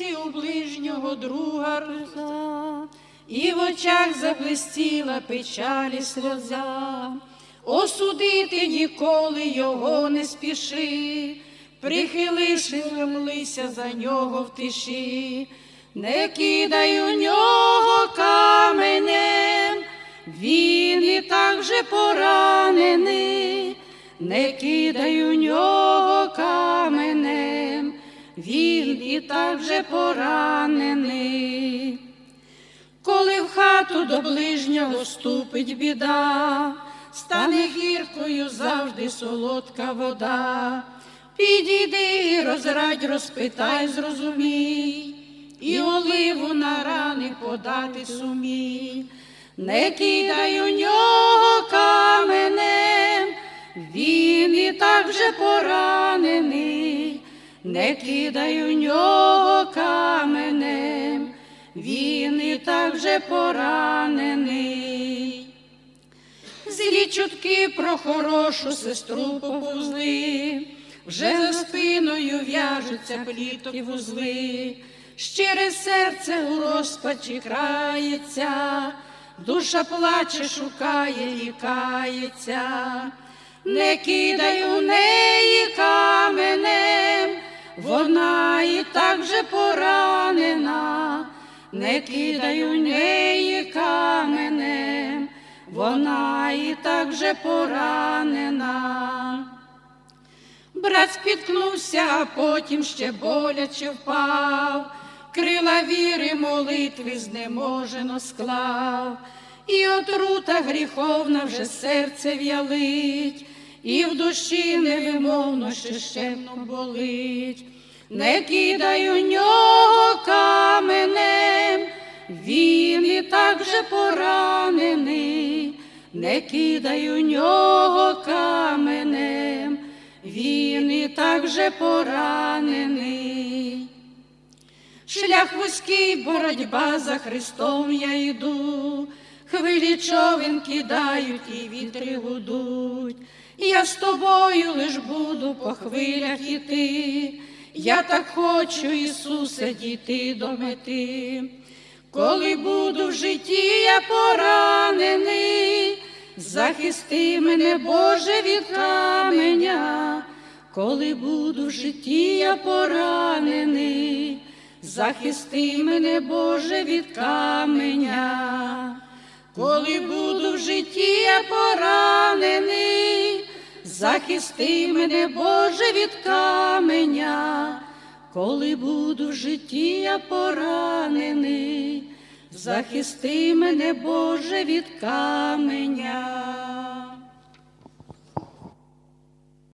серці у ближнього друга роза, і в очах заблистіла печаль і сльоза. Осудити ніколи його не спіши, прихиливши, млися за нього в тиші, не кидай у нього каменем, він і так же поранений, не кидай у нього каменем, він і так же поранений. Коли в хату до ближнього ступить біда, стане гіркою завжди солодка вода. Підійди, розрадь, розпитай, зрозумій, і оливу на рани подати сумій. Не кидай у нього каменем, він і так вже поранений, не кидай у нього каменем, він і так вже поранений. Злі чутки про хорошу сестру поповзли, вже за спиною в'яжуться пліток і вузли, щире серце у розпачі крається, душа плаче, шукає і кається, не кидай у неї поранена, не кидай у неї каменем, вона і так же поранена. Брат спіткнувся, а потім ще боляче впав, крила віри молитви знеможено склав, і отрута гріховна вже серце в'ялить, і в душі невимовно щещемно болить. Не кидай у нього каменем, він і так же поранений, не кидай у нього каменем, він і так же поранений. Шлях вузький, боротьба за Христом я йду, хвилі човен кидають і вітри гудуть. Я з тобою лиш буду по хвилях іти. Я так хочу, Ісусе, дійти до мети. Коли буду в житті я поранений, захисти мене, Боже, від каменя, коли буду в житті я поранений, захисти мене, Боже, від каменя, коли буду в житті я поранений, захисти мене, Боже, від каменя, коли буду в житті я поранений, захисти мене, Боже, від каменя.